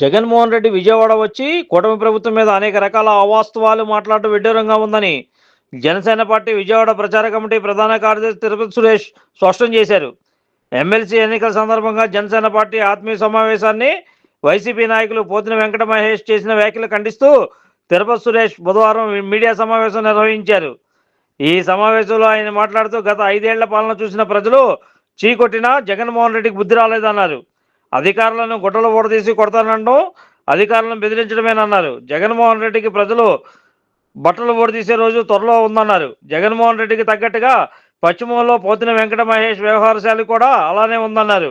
జగన్మోహన్ రెడ్డి విజయవాడ వచ్చి కూటమి ప్రభుత్వం మీద అనేక రకాల అవాస్తవాలు మాట్లాడటం విడ్డూరంగా ఉందని జనసేన పార్టీ విజయవాడ ప్రచార కమిటీ ప్రధాన కార్యదర్శి తిరుపతి సురేష్ స్పష్టం చేశారు. ఎమ్మెల్సీ ఎన్నికల సందర్భంగా జనసేన పార్టీ ఆత్మీయ సమావేశాన్ని వైసీపీ నాయకులు పోతిన వెంకట మహేష్ చేసిన వ్యాఖ్యలు ఖండిస్తూ తిరుపతి సురేష్ బుధవారం మీడియా సమావేశం నిర్వహించారు. ఈ సమావేశంలో ఆయన మాట్లాడుతూ గత ఐదేళ్ళ పాలన చూసిన ప్రజలు చీకొట్టినా జగన్మోహన్ రెడ్డికి బుద్ధి రాలేదన్నారు. అధికారులను గుడ్డలు ఓడదీసి కొడతానంటూ అధికారులను బెదిరించడమేనన్నారు. జగన్మోహన్ రెడ్డికి ప్రజలు బట్టలు ఓడదీసే రోజు త్వరలో ఉందన్నారు. జగన్మోహన్ రెడ్డికి తగ్గట్టుగా పశ్చిమంలో పోతిన వెంకట మహేష్ వ్యవహారశాలి కూడా అలానే ఉందన్నారు.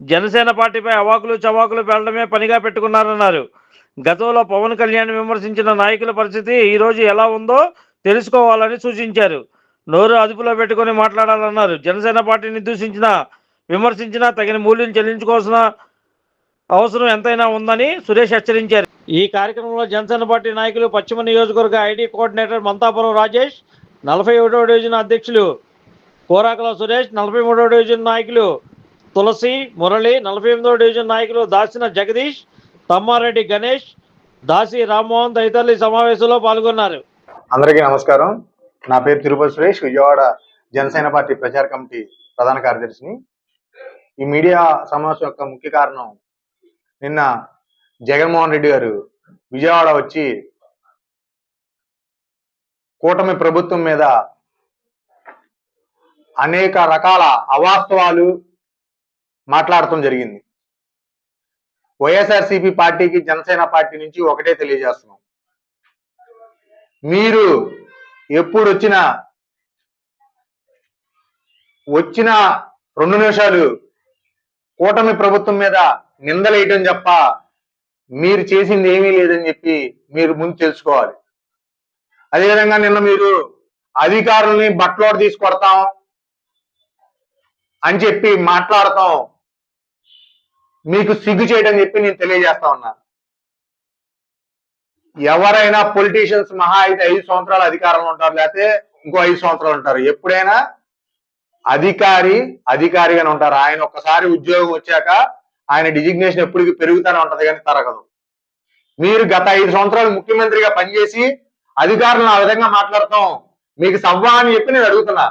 జనసేన పార్టీపై అవాకులు చవాకులు పెళ్ళడమే పనిగా పెట్టుకున్నారన్నారు. గతంలో పవన్ కళ్యాణ్ విమర్శించిన నాయకుల పరిస్థితి ఈరోజు ఎలా ఉందో తెలుసుకోవాలని సూచించారు. నోరు అదుపులో పెట్టుకొని మాట్లాడాలన్నారు. జనసేన పార్టీని దూషించిన విమర్శించినా తగిన మూల్యం చెల్లించుకోవాల్సిన అవసరం ఎంతైనా ఉందని సురేష్ హెచ్చరించారు. ఈ కార్యక్రమంలో జనసేన పార్టీ నాయకులు పశ్చిమ నియోజకవర్గ ఐడి కోఆర్డినేటర్ మంతాపురం రాజేష్ నలభై ఒకటో డివిజన్ అధ్యక్షులు కోరాకల సురేష్ నలభై మూడవ డివిజన్ నాయకులు తులసి మురళి నలభై ఎనిమిదో డివిజన్ నాయకులు దాసిన జగదీష్ తమ్మారెడ్డి గణేష్ దాసి రామ్మోహన్ తదితరులు ఈ సమావేశంలో పాల్గొన్నారు. అందరికీ నమస్కారం. నా పేరు తిరుపతి సురేష్ విజయవాడ జనసేన పార్టీ ప్రచార కమిటీ ప్రధాన కార్యదర్శిని. ఈ మీడియా సమావేశం యొక్క ముఖ్య కారణం నిన్న జగన్మోహన్ రెడ్డి గారు విజయవాడ వచ్చి కూటమి ప్రభుత్వం మీద అనేక రకాల అవాస్తవాలు మాట్లాడటం జరిగింది. వైఎస్ఆర్సీపీ పార్టీకి జనసేన పార్టీ నుంచి ఒకటే తెలియజేస్తున్నాం. మీరు ఎప్పుడు వచ్చినా వచ్చిన రెండు నిమిషాలు కూటమి ప్రభుత్వం మీద నిందలేయటం తప్ప మీరు చేసింది ఏమీ లేదని చెప్పి మీరు ముందు తెలుసుకోవాలి. అదేవిధంగా నిన్న మీరు అధికారుల్ని బట్టలోడు తీసుకొడతాం అని చెప్పి మాట్లాడతాం. మీకు సిగ్గు చేయడం చెప్పి నేను తెలియజేస్తా ఉన్నా. ఎవరైనా పొలిటీషియన్స్ మహా అయితే ఐదు సంవత్సరాలు అధికారంలో ఉంటారు లేకపోతే ఇంకో ఐదు సంవత్సరాలు ఉంటారు. ఎప్పుడైనా అధికారి అధికారిగానే ఉంటారు. ఆయన ఒక్కసారి ఉద్యోగం వచ్చాక ఆయన డిజిగ్నేషన్ ఎప్పటికీ పెరుగుతూనే ఉంటది కానీ తరగదు. మీరు గత ఐదు సంవత్సరాలు ముఖ్యమంత్రిగా పనిచేసి అధికారులను ఆ విధంగా మాట్లాడతాం మీకు సవ్వా అని చెప్పి నేను అడుగుతున్నా.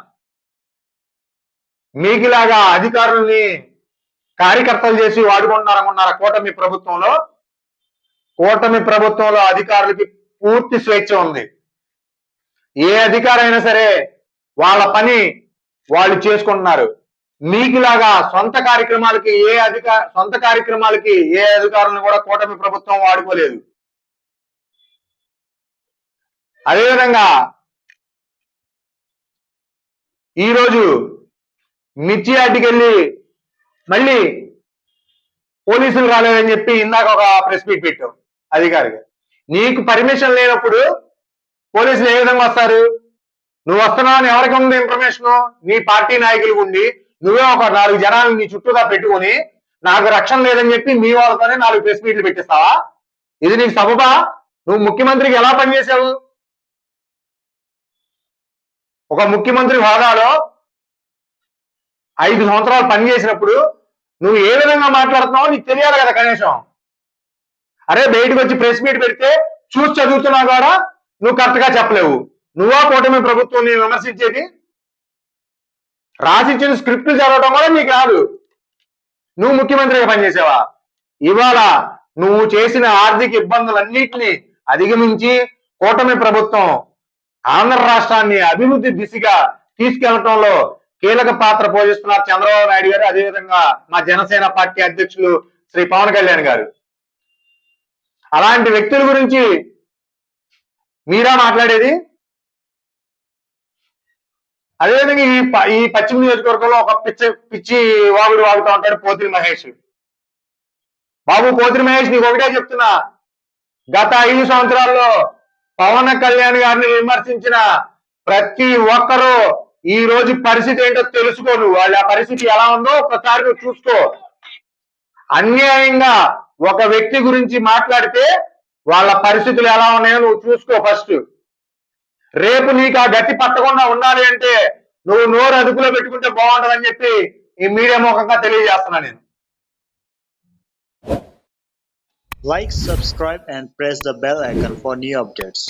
మీకులాగా అధికారుల్ని కార్యకర్తలు చేసి వాడుకుంటున్నారనుకున్నారా కూటమి ప్రభుత్వంలో? కూటమి ప్రభుత్వంలో అధికారులకి పూర్తి స్వేచ్ఛ ఉంది. ఏ అధికారైనా సరే వాళ్ళ పని వాళ్ళు చేసుకుంటున్నారు. మీకులాగా సొంత కార్యక్రమాలకి ఏ అధిక సొంత కార్యక్రమాలకి ఏ అధికారులను కూడా కూటమి ప్రభుత్వం వాడుకోలేదు. అదేవిధంగా ఈరోజు మిర్చి అడ్డుకెళ్ళి మళ్ళీ పోలీసులు రాలేదని చెప్పి ఇందాక ఒక ప్రెస్ మీట్ పెట్టాం అధికారిగా. నీకు పర్మిషన్ లేనప్పుడు పోలీసులు ఏ విధంగా వస్తారు? నువ్వు వస్తున్నావు అని ఎవరికి ఉంది ఇన్ఫర్మేషన్ నీ పార్టీ నాయకులకు ఉండి నువ్వే ఒక నాలుగు జనాలు నీ చుట్టూగా పెట్టుకొని నాకు రక్షణ లేదని చెప్పి మీ వాళ్ళతోనే నాలుగు ప్రెస్ మీట్లు పెట్టిస్తావా? ఇది నీకు సబబా? నువ్వు ముఖ్యమంత్రికి ఎలా పనిచేసావు ఒక ముఖ్యమంత్రి హోదాలో ఐదు సంవత్సరాలు పనిచేసినప్పుడు నువ్వు ఏ విధంగా మాట్లాడుతున్నావో నీకు తెలియాలి కదా కనీసం. అరే బయటకు వచ్చి ప్రెస్ మీట్ పెడితే చూసి చదువుతున్నా కూడా నువ్వు కరెక్ట్గా చెప్పలేవు. నువ్వా కూటమి ప్రభుత్వం నేను విమర్శించేది? రాసిచ్చిన స్క్రిప్ట్లు చదవటం కూడా నీకు రాదు. నువ్వు ముఖ్యమంత్రిగా పనిచేసావా? ఇవాళ నువ్వు చేసిన ఆర్థిక ఇబ్బందులన్నింటినీ అధిగమించి కూటమి ప్రభుత్వం ఆంధ్ర రాష్ట్రాన్ని అభివృద్ధి దిశగా తీసుకెళ్ళటంలో కీలక పాత్ర పోషిస్తున్నారు చంద్రబాబు నాయుడు గారు. అదేవిధంగా మా జనసేన పార్టీ అధ్యక్షులు శ్రీ పవన్ కళ్యాణ్ గారు. అలాంటి వ్యక్తుల గురించి మీరా మాట్లాడేది? అదేవిధంగా ఈ ప- ఈ పశ్చిమ నియోజకవర్గంలో ఒక పిచ్చి పిచ్చి వాగుడు వాగుతూ ఉంటాడు పోతిరి మహేష్. బాబు పోతిరి మహేష్ నీకు ఒకటే చెప్తున్నా. గత ఐదు సంవత్సరాల్లో పవన్ కళ్యాణ్ గారిని విమర్శించిన ప్రతి ఒక్కరూ ఈ రోజు పరిస్థితి ఏంటో తెలుసుకో నువ్వు. వాళ్ళ పరిస్థితి ఎలా ఉందో ఒకసారి నువ్వు చూసుకో. అన్యాయంగా ఒక వ్యక్తి గురించి మాట్లాడితే వాళ్ళ పరిస్థితులు ఎలా ఉన్నాయో నువ్వు చూసుకో ఫస్ట్. రేపు నీకు ఆ గట్టి పట్టకుండా ఉండాలి అంటే నువ్వు నోరు అదుపులో పెట్టుకుంటే బాగుంటుందని చెప్పి ఈ మీడియా ముఖంగా తెలియజేస్తున్నా నేను Like, subscribe, and press the bell icon for new updates.